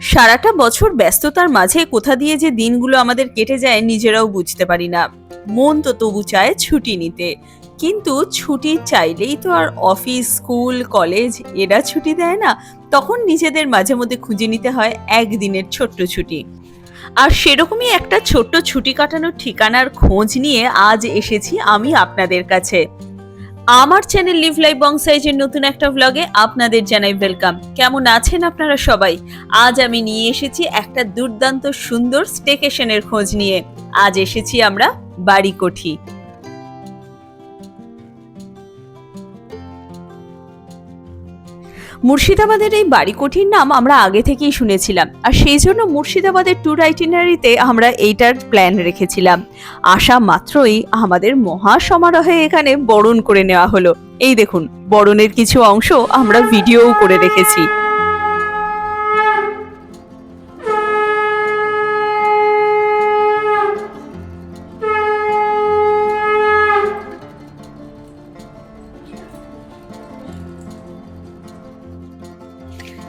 সারাটা বছর ব্যস্ততার মাঝে কোথা দিয়ে যে দিনগুলো আমাদের কেটে যায় নিজেরাও বুঝতে পারি না। মন তো তবু চায় ছুটি নিতে। কিন্তু ছুটি চাইলেই তো আর অফিস, স্কুল, কলেজ এরা ছুটি দেয় না। তখন নিজেদের মাঝে মধ্যে খুঁজে নিতে হয় একদিনের ছোট্ট ছুটি। আর সেরকমই একটা ছোট্ট ছুটি কাটানোর ঠিকানার খোঁজ নিয়ে আজ এসেছি আমি আপনাদের কাছে। আমার চ্যানেল লিভ লাইভ বংসাইজের নতুন একটা ব্লগে আপনাদের জানাই ওয়েলকাম কেমন আছেন আপনারা সবাই? আজ আমি নিয়ে এসেছি একটা দুর্দান্ত সুন্দর স্টেকেশনের খোঁজ নিয়ে। আজ এসেছি আমরা বাড়িকঠি। মুর্শিদাবাদের এই বাড়ি বাড়িকঠির নাম আমরা আগে থেকেই শুনেছিলাম। আর সেই জন্য মুর্শিদাবাদের ট্যুর আইটিনারিতে আমরা এইটার প্ল্যান রেখেছিলাম। আসা মাত্রই আমাদের মহা সমারোহে এখানে বরণ করে নেওয়া হলো। এই দেখুন, বরণের কিছু অংশ আমরা ভিডিও করে রেখেছি।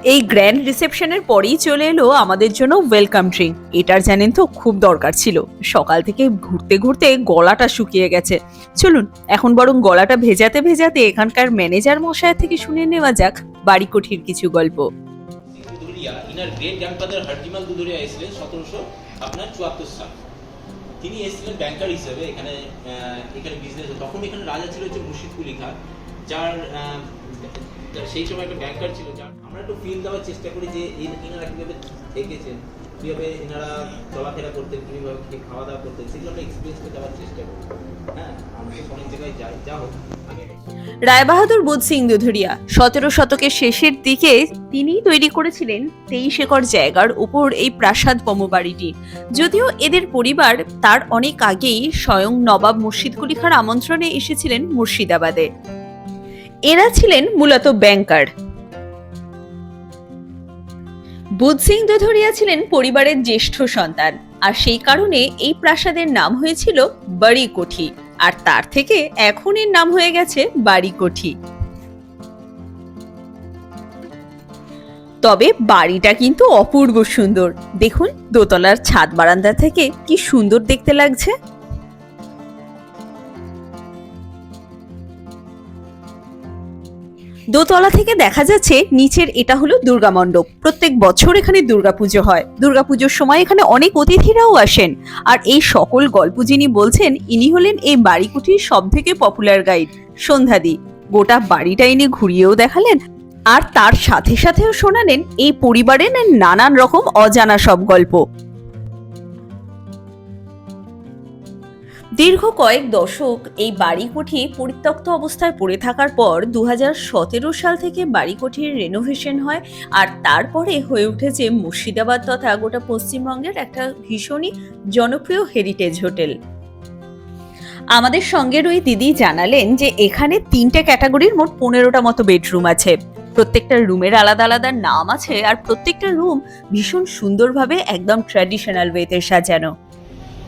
এই গ্র্যান্ড রিসেপশনের পরেই চলে এলো আমাদের জন্য ওয়েলকাম ড্রিঙ্ক এটার জানেন তো খুব দরকার ছিল। সকাল থেকে ঘুরতে ঘুরতে গলাটা শুকিয়ে গেছে। চলুন, এখন বরং গলাটা ভেজাতে ভেজাতে এখানকার ম্যানেজার মশাই থেকে শুনে নেওয়া যাক বাড়ি কঠির কিছু গল্প। তিনি এসেছিলেন ব্যাংকার হিসেবে, এখানে এখানে বিজনেস তখন এখানে রাজা ছিল হচ্ছে মুর্শিদ কুলি খান যার সেই সময় একটা ব্যাংকার ছিল যার আমরা একটু ফিল দেওয়ার চেষ্টা করি যে ইনারা কীভাবে কীভাবে এনারা করতেন, কীভাবে খেয়ে খাওয়া দাওয়া করতেন, সেগুলো আমরা এক্সপিরিয়েন্সটা দেওয়ার চেষ্টা করি। হ্যাঁ অনেক জায়গায় যাই, যা হোক রায়বাহাদুর বুধ সিং দুধুরিয়া, সতেরো শতকের শেষের দিকে তিনি তৈরি করেছিলেন তেইশ একর জায়গার উপর এই প্রাসাদ বাড়িটি যদিও এদের পরিবার তার অনেক আগেই স্বয়ং নবাব মুর্শিদ কুলি খান আমন্ত্রণে এসেছিলেন মুর্শিদাবাদে। এরা ছিলেন মূলত ব্যাংকার। বুধ সিং দুধুরিয়া ছিলেন পরিবারের জ্যেষ্ঠ সন্তান, আর সেই কারণে এই প্রাসাদের নাম হয়েছিল বড়ি কোঠি আর তার থেকে এখন এর নাম হয়ে গেছে বাড়িকঠি। তবে বাড়িটা কিন্তু অপূর্ব সুন্দর। দেখুন, দোতলার ছাদ বারান্দা থেকে কি সুন্দর দেখতে লাগছে। দোতলা থেকে দেখা যাচ্ছে নিচের এটা হলো দুর্গা মণ্ডপ। প্রত্যেক বছর এখানে দুর্গাপুজো হয়। দুর্গাপুজোর সময় এখানে অনেক অতিথিরাও আসেন। আর এই সকল গল্প যিনি বলছেন, ইনি হলেন এই বাড়িকুটির সব থেকে পপুলার গাইড সন্ধ্যাদি গোটা বাড়িটা ইনি ঘুরিয়েও দেখালেন। আর তার সাথে সাথেও শোনালেন এই পরিবারের নানান রকম অজানা সব গল্প। দীর্ঘ কয়েক দশক এই বাড়িকঠি পরিত্যক্ত অবস্থায় পড়ে থাকার পর দু হাজার সতেরো সাল থেকে বাড়িকঠির রেনোভেশন হয় আর তারপরে হয়ে উঠেছে মুর্শিদাবাদ তথা গোটা পশ্চিমবঙ্গের একটা ভীষণই জনপ্রিয় হেরিটেজ হোটেল আমাদের সঙ্গের ওই দিদি জানালেন যে এখানে তিনটে ক্যাটাগরির মোট পনেরোটা মতো বেডরুম আছে। প্রত্যেকটা রুমের আলাদা আলাদা নাম আছে আর প্রত্যেকটা রুম ভীষণ সুন্দরভাবে একদম ট্র্যাডিশনাল ওয়েতে সাজানো।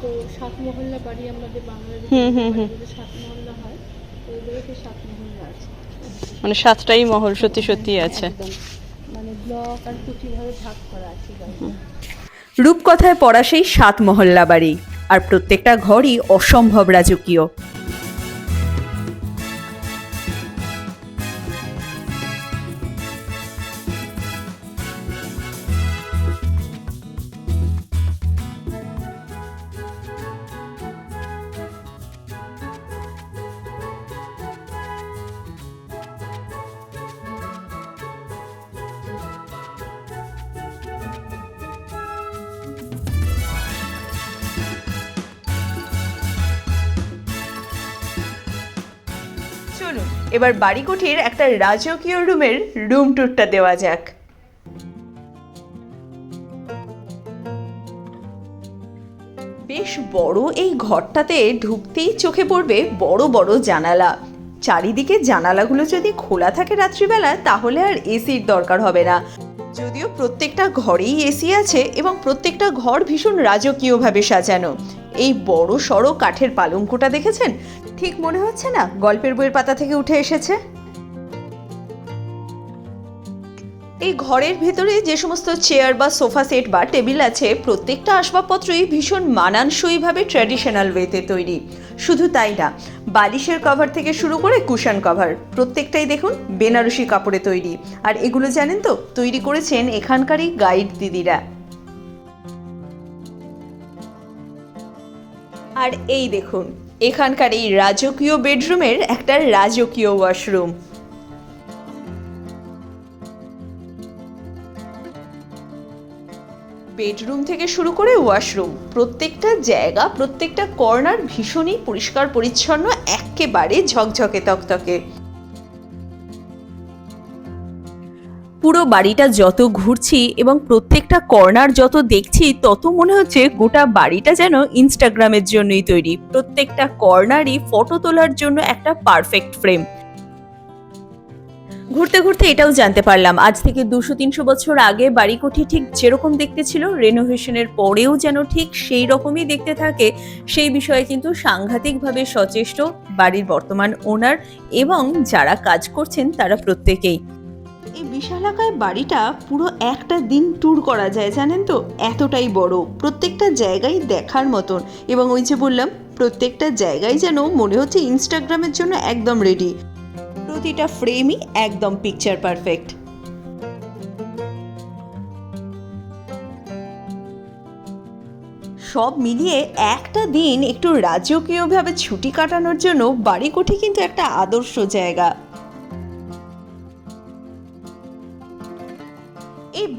তো সাত মহল্লা বাড়ি আমাদের বাংলাদেশে সাত মহল্লা হয় তো সেই সাত মহল্লা আছে। মানে সাতটাই মহল সত্যি সত্যি আছে। মানে ব্লক আর ভাগ করা আছে রূপকথায় পড়া সেই সাত মহল্লা বাড়ি আর প্রত্যেকটা ঘরই অসম্ভব রাজকীয়। চলুন, এবার বাড়িকুঠির একটা রাজকীয় রুমের রুম ট্যুরটা দেওয়া যাক। বেশ বড় এই ঘরটাতে ঢুকতেই চোখে পড়বে বড় বড় জানালা। চারিদিকে জানালাগুলো যদি খোলা থাকে রাত্রিবেলা, তাহলে আর এসির দরকার হবে না। যদিও প্রত্যেকটা ঘরেই এসি আছে এবং প্রত্যেকটা ঘর ভীষণ রাজকীয়ভাবে সাজানো। এই বড় সড়ো কাঠের পালঙ্কটা দেখেছেন? ঠিক মনে হচ্ছে না? গল্পের বইয়ের পাতা থেকে উঠে এসেছে। এই ঘরের ভেতরে যে সমস্ত চেয়ার বা সোফা সেট বা টেবিল আছে, প্রত্যেকটা আসবাবপত্রই ভীষণ মানানসইভাবে ট্র্যাডিশনাল ওয়েতে তৈরি। শুধু তাই না, বালিশের কভার থেকে শুরু করে কুশন কভার, প্রত্যেকটাই দেখুন বেনারসি কাপড়ে তৈরি। আর এগুলো জানেন তো, তৈরি করেছেন এখানকারই গাইড দিদিরা। আর এই দেখুন এখানকার এই রাজকীয় বেডরুমের একটা রাজকীয় ওয়াশরুম। বেডরুম থেকে শুরু করে ওয়াশরুম, প্রত্যেকটা জায়গা, প্রত্যেকটা কর্নার ভীষণই পরিষ্কার পরিচ্ছন্ন একেবারে ঝকঝকে তকতকে পুরো বাড়িটা যত ঘুরছি এবং প্রত্যেকটা কর্নার যত দেখছি, তত মনে হচ্ছে গোটা বাড়িটা যেন ইনস্টাগ্রামের জন্যই তৈরি। প্রত্যেকটা কর্নারই ফটো তোলার জন্য একটা পারফেক্ট ফ্রেম ঘুরতে ঘুরতে এটাও জানতে পারলাম। আজ থেকে দুশো তিনশো বছর আগে বাড়ি কোঠি ঠিক যেরকম দেখতে ছিল রেনোভেশনের পরেও যেন ঠিক সেই রকমই দেখতে থাকে, সেই বিষয়ে কিন্তু সাংঘাতিকভাবে সচেষ্ট বাড়ির বর্তমান ওনার এবং যারা কাজ করছেন তারা প্রত্যেকেই। এই বিশালাকায় বাড়িটা পুরো একটা দিন ট্যুর করা যায়, জানেন তো? এতটাই বড়। প্রত্যেকটা জায়গায় দেখার মতন। এবং ওই যে বললাম, প্রত্যেকটা জায়গায় যেন মনে হচ্ছে ইনস্টাগ্রামের জন্য একদম রেডি প্রতিটা ফ্রেমই একদম পিকচার পারফেক্ট সব মিলিয়ে একটা দিন একটু রাজকীয়ভাবে ছুটি কাটানোর জন্য বাড়িকোঠি কিন্তু একটা আদর্শ জায়গা।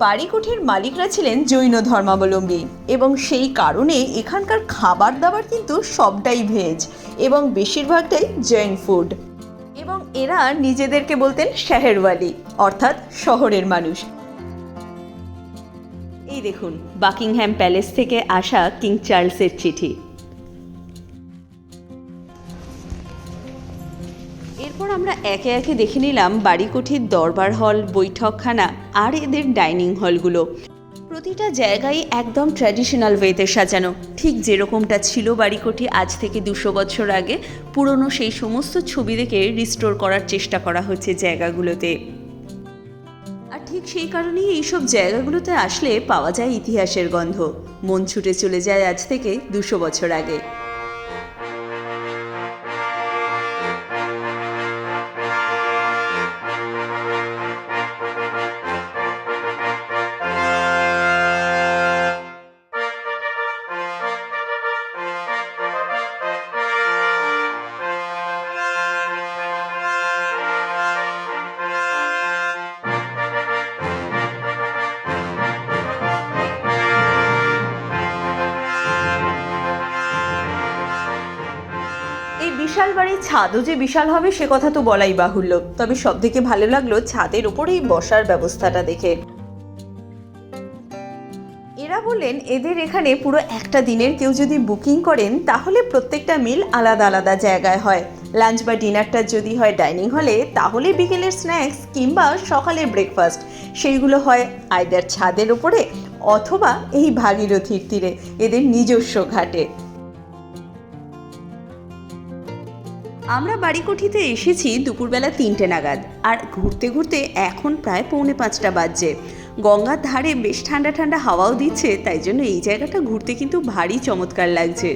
বাড়িকুঠির মালিকরা ছিলেন জৈন ধর্মাবলম্বী এবং সেই কারণে এখানকার খাবার দাবার কিন্তু সবটাই ভেজ এবং বেশিরভাগটাই জৈন ফুড। এবং এরা নিজেদেরকে বলতেন শাহেরওয়ালি, অর্থাৎ শহরের মানুষ। এই দেখুন বাকিংহ্যাম প্যালেস থেকে আসা কিং চার্লসের চিঠি। আমরা একে একে দেখে নিলাম বাড়িকুঠির দরবার হল, বৈঠকখানা, আর এদের ডাইনিং হলগুলো। প্রতিটা জায়গায় একদম ট্র্যাডিশনাল ওয়েতে সাজানো। ঠিক যেরকমটা ছিল বাড়িকটি আজ থেকে দুশো বছর আগে, পুরনো সেই সমস্ত ছবি দেখে রিস্টোর করার চেষ্টা করা হচ্ছে জায়গাগুলোতে। আর ঠিক সেই কারণেই এইসব জায়গাগুলোতে আসলে পাওয়া যায় ইতিহাসের গন্ধ। মন ছুটে চলে যায় আজ থেকে দুশো বছর আগে। বিশাল বাড়ির ছাদও যে বিশাল হবে, সে কথা তো বলাই বাহুল্য। তবে সব থেকে ভালো লাগল ছাদের উপরেই বসার ব্যবস্থাটা দেখে। এরা বললেন, এদের এখানে পুরো একটা দিনের কেউ যদি বুকিং করেন, তাহলে প্রত্যেকটা মিল আলাদা আলাদা জায়গায় হয়। লাঞ্চ বা ডিনারটা যদি হয় ডাইনিং হলে, তাহলে বিকেলের স্ন্যাক্স কিংবা সকালের ব্রেকফাস্ট। সেইগুলো হয় আইদার ছাদের উপরে অথবা এই ভাগীরথীর তীরে, এদের নিজস্ব ঘাটে। আমরা বাড়িকুঠিতে এসেছি দুপুরবেলা তিনটে নাগাদ, আর ঘুরতে ঘুরতে এখন প্রায় পৌনে পাঁচটা বাজছে। গঙ্গার ধারে বেশ ঠান্ডা ঠান্ডা হাওয়াও দিচ্ছে, তাই জন্য এই জায়গাটা ঘুরতে কিন্তু ভারী চমৎকার লাগছে।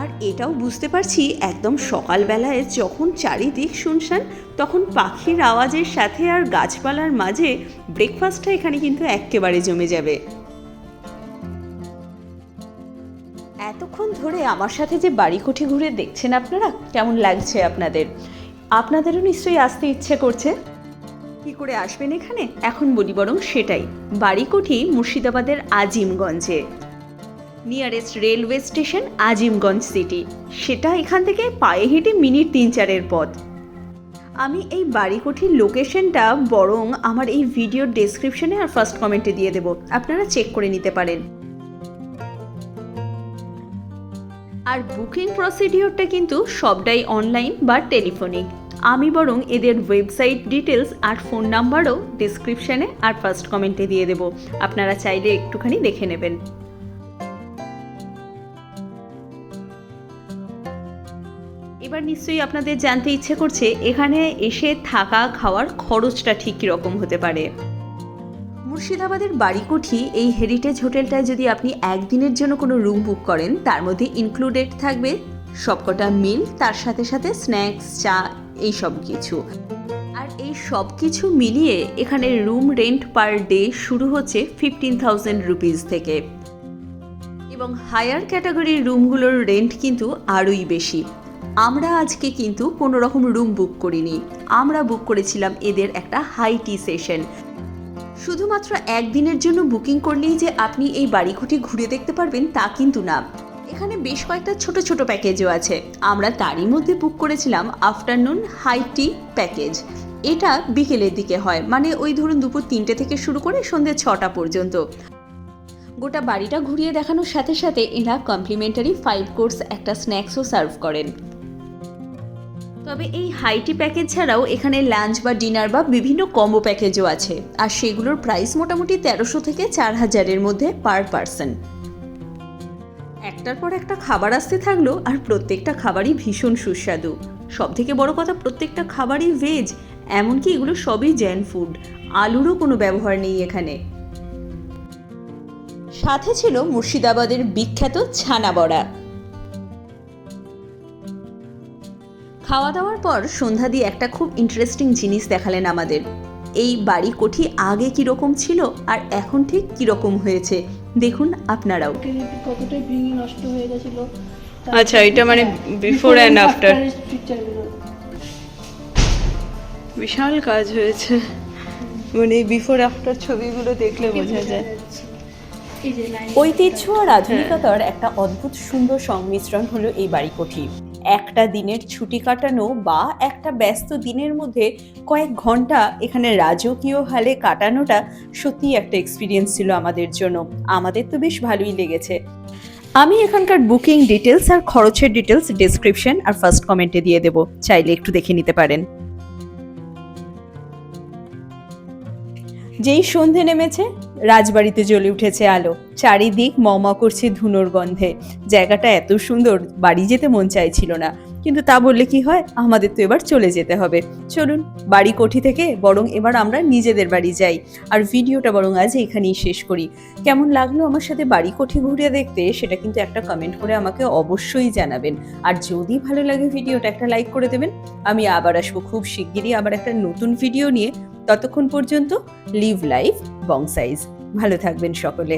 আর এটাও বুঝতে পারছি, একদম সকালবেলায় যখন চারিদিক শুনশান, তখন পাখির আওয়াজের সাথে আর গাছপালার মাঝে ব্রেকফাস্টটা এখানে কিন্তু এক্কেবারে জমে যাবে। আমার সাথে যে বাড়ি বাড়িকুঠি ঘুরে দেখছেন আপনারা, কেমন লাগছে আপনাদের? আপনাদেরও নিশ্চয়ই আসতে ইচ্ছে করছে? কি করে আসবেন এখানে? এখন বলি বরং সেটাই। বাড়িকুঠি মুর্শিদাবাদের আজিমগঞ্জে। Nearest railway station Azimganj city সেটা এখান থেকে পায়ে হেঁটে মিনিট তিন চারের পথ। আমি এই বাড়িকুঠির লোকেশনটা বরং আমার এই ভিডিওর ডেসক্রিপশনে আর ফার্স্ট কমেন্টে দিয়ে দেবো। আপনারা চেক করে নিতে পারেন। আর বুকিং প্রসিডিওরটা কিন্তু সবটাই অনলাইন বা টেলিফোনিক আমি বরং এদের ওয়েবসাইট ডিটেলস আর ফোন নাম্বারও ডিসক্রিপশানে আর ফার্স্ট কমেন্টে দিয়ে দেবো। আপনারা চাইলে একটুখানি দেখে নেবেন। এবার নিশ্চয়ই আপনাদের জানতে ইচ্ছে করছে, এখানে এসে থাকা খাওয়ার খরচটা ঠিক কীরকম হতে পারে। মুর্শিদাবাদের বাড়িকুঠি এই হেরিটেজ হোটেলটায় যদি আপনি একদিনের জন্য কোনো রুম বুক করেন, তার মধ্যে ইনক্লুডেড থাকবে সবকটা মিল তার সাথে সাথে স্ন্যাক্স চা, এই সব কিছু। আর এই সব কিছু মিলিয়ে এখানে রুম রেন্ট পার ডে শুরু হচ্ছে ফিফটিন থাউজেন্ড রুপিস থেকে। এবং হায়ার ক্যাটাগরির রুমগুলোর রেন্ট কিন্তু আরোই বেশি। আমরা আজকে কিন্তু কোনো রকম রুম বুক করিনি। আমরা বুক করেছিলাম এদের একটা হাই টি সেশন শুধুমাত্র একদিনের জন্য বুকিং করলেই যে আপনি এই বাড়িঘুটি ঘুরে দেখতে পারবেন তা কিন্তু না। এখানে বেশ কয়েকটা ছোট ছোট প্যাকেজও আছে। আমরা তারই মধ্যে বুক করেছিলাম আফটারনুন হাই টি প্যাকেজ এটা বিকেলের দিকে হয় মানে ওই ধরুন দুপুর তিনটে থেকে শুরু করে সন্ধ্যে ছটা পর্যন্ত। গোটা বাড়িটা ঘুরিয়ে দেখানোর সাথে সাথে এরা কমপ্লিমেন্টারি ফাইভ কোর্স একটা স্ন্যাক্সও সার্ভ করেন। তবে এই হাইটি প্যাকেজ ছাড়াও এখানে লাঞ্চ বা ডিনার বা বিভিন্ন কম্বো প্যাকেজও আছে। আর সেগুলোর প্রাইস মোটামুটি তেরোশো থেকে চার হাজারের মধ্যে পার পার্সন। একটার পর একটা খাবার আসতে থাকল আর প্রত্যেকটা খাবারই ভীষণ সুস্বাদু। সব থেকে বড় কথা, প্রত্যেকটা খাবারই ভেজ এমনকি এগুলো সবই জ্যান ফুড আলুরও কোনো ব্যবহার নেই এখানে। সাথে ছিল মুর্শিদাবাদের বিখ্যাত ছানা বড়া। খাওয়া দাওয়ার পর সন্ধ্যা দিয়ে একটা খুব ইন্টারেস্টিং জিনিস দেখালেন আমাদের। এই বাড়ি কোঠি আগে কীরকম ছিল আর এখন ঠিক কীরকম হয়েছে দেখুন আপনারাও। কতটাই ভেঙে নষ্ট হয়ে গেছিল। আচ্ছা, এটা মানে বিফোর and আফটার বিশাল কাজ হয়েছে। মানে বিফোর আফটার ছবিগুলো দেখলে বোঝা যায়। এই যে লাইন ঐতিহ্য আর আধুনিকতার একটা অদ্ভুত সুন্দর সংমিশ্রণ হলো এই বাড়িকঠি একটা দিনের ছুটি কাটানো বা একটা ব্যস্ত দিনের মধ্যে কয়েক ঘণ্টা এখানে রাজকীয় হালে কাটানোটা সত্যিই একটা এক্সপিরিয়েন্স ছিল আমাদের জন্য। আমাদের তো বেশ ভালোই লেগেছে। আমি এখানকার বুকিং ডিটেলস আর খরচের ডিটেলস ডেসক্রিপশন আর ফার্স্ট কমেন্টে দিয়ে দেবো। চাইলে একটু দেখে নিতে পারেন। যেই সন্ধে নেমেছে, রাজবাড়িতে জ্বলে উঠেছে আলো। চারিদিক মমা করছে ধুনোর গন্ধে। জায়গাটা এত সুন্দর, বাড়ি যেতে মন চাইছিল না। কিন্তু তা বললে কি হয়? আমাদের তো এবার চলে যেতে হবে। চলুন, বাড়ি কোঠি থেকে বরং এবার আমরা নিজেদের বাড়ি যাই। আর ভিডিওটা বরং আজ এখানেই শেষ করি। কেমন লাগল আমার সাথে বাড়ি কোঠি ঘুরে দেখতে, সেটা কিন্তু একটা কমেন্ট করে আমাকে অবশ্যই জানাবেন। আর যদি ভালো লাগে ভিডিওটা একটা লাইক করে দেবেন। আমি আবার আসব খুব শিগগিরই আবার একটা নতুন ভিডিও নিয়ে। ততক্ষণ পর্যন্ত লিভ লাইফ বং সাইজ ভালো থাকবেন সকলে।